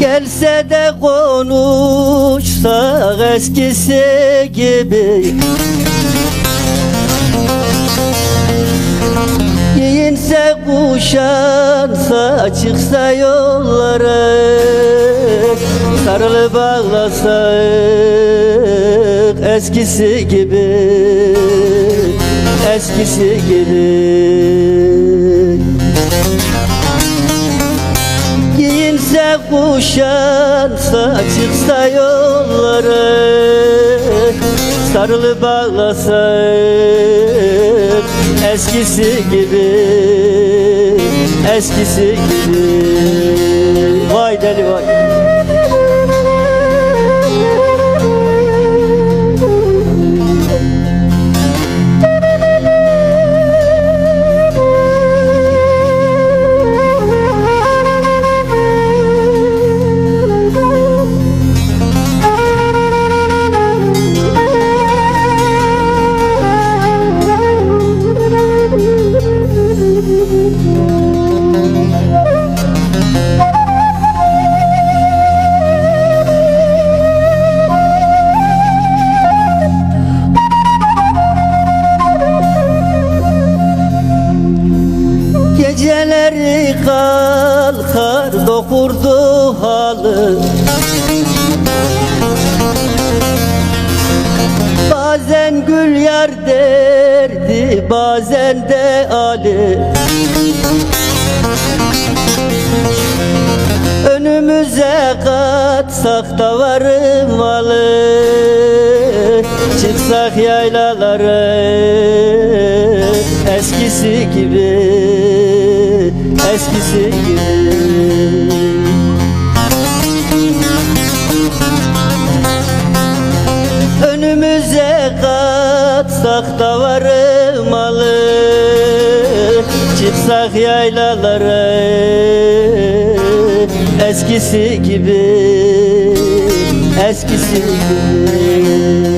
Gelse de konuşsak eskisi gibi. Giyinse kuşansa çıksa yollara. Sarılı bağlasak eskisi gibi. Eskisi gibi Giyinse kuşansa çıksa yollara Sarılı bağlasak eskisi gibi Eskisi gibi. Vay deli vay Bazen gül yar derdi bazen de Ali. Önümüze katsak da varmalı Çıksak yaylalara. Eskisi gibi Eskisi gibi katsak da varmalı Çıksak yaylalara. Eskisi gibi Eskisi gibi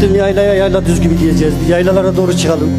Çıktım yaylaya yayla düz gibi diyeceğiz. Yaylalara doğru çıkalım.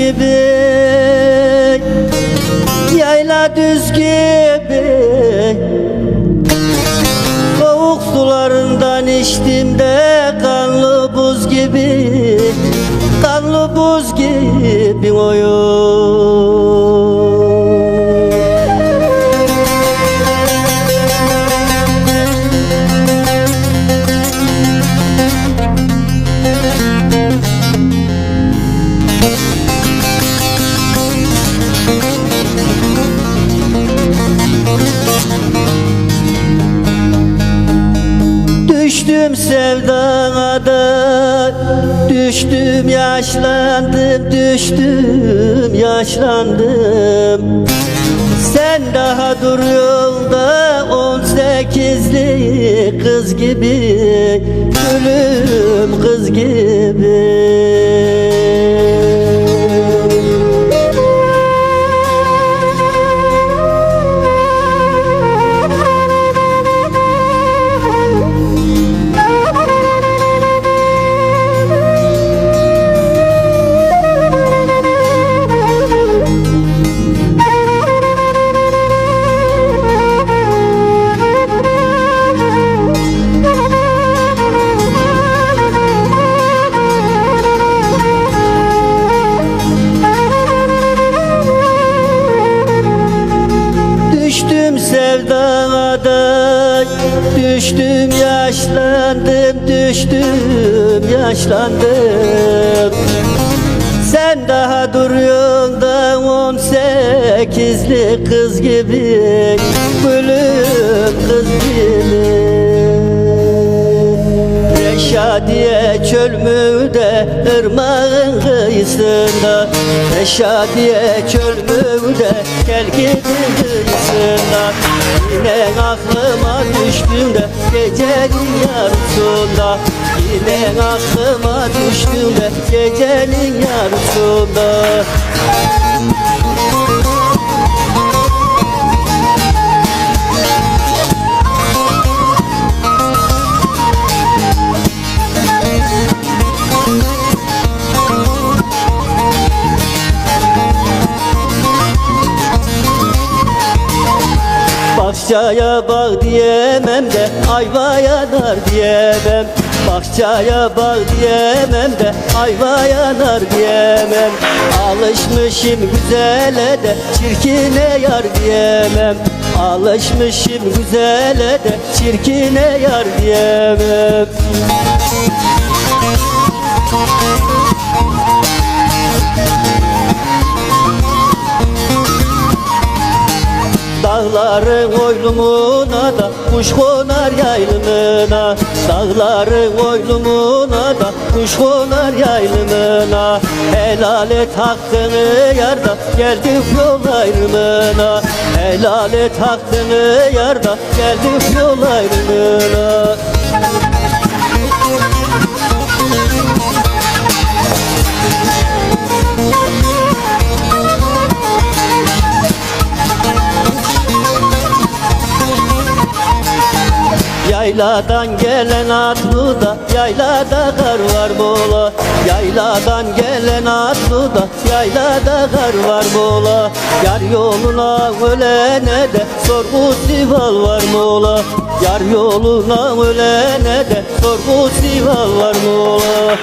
Gibi. Yayla düz gibi. Soğuk sularından içtim de kanlı buz gibi. Kanlı buz gibi oyun Düştüm sevdana da Düştüm yaşlandım Düştüm yaşlandım. Sen daha dur yolda On sekizli kız gibi Gülüm kız gibi düştüm yaşlandım. Sen daha duruyorsun da on sekizli kız gibi Gülüm kız gibi Reşadiye çölmüde ırmağın kıyısında. Reşadiye çölmüde gel gidin kıyısında. Yine aklıma düştüğümde gecenin yarısında. Yine aklıma düştüğümde gecenin yarısında Bahçaya bağ diyemem de ayva yanar diyemem. Bahçaya bağ diyemem de ayva yanar diyemem. Alışmışım güzele de çirkine yar diyemem. Alışmışım güzele de çirkine yar diyemem Dağların oylumuna da kuş konar yaylımına. Dağların oylumuna da kuş konar yaylımına. Helal et hakkını yarda geldik yol ayrımına. Helal et hakkını yarda geldik yol ayrımına Yayladan gelen atlı da yaylada kar var bola. Yayladan gelen atlı da yaylada kar var bola. Yar yoluna ölene de sorgu sival var mola Yar yoluna ölene de sorgu sival var mola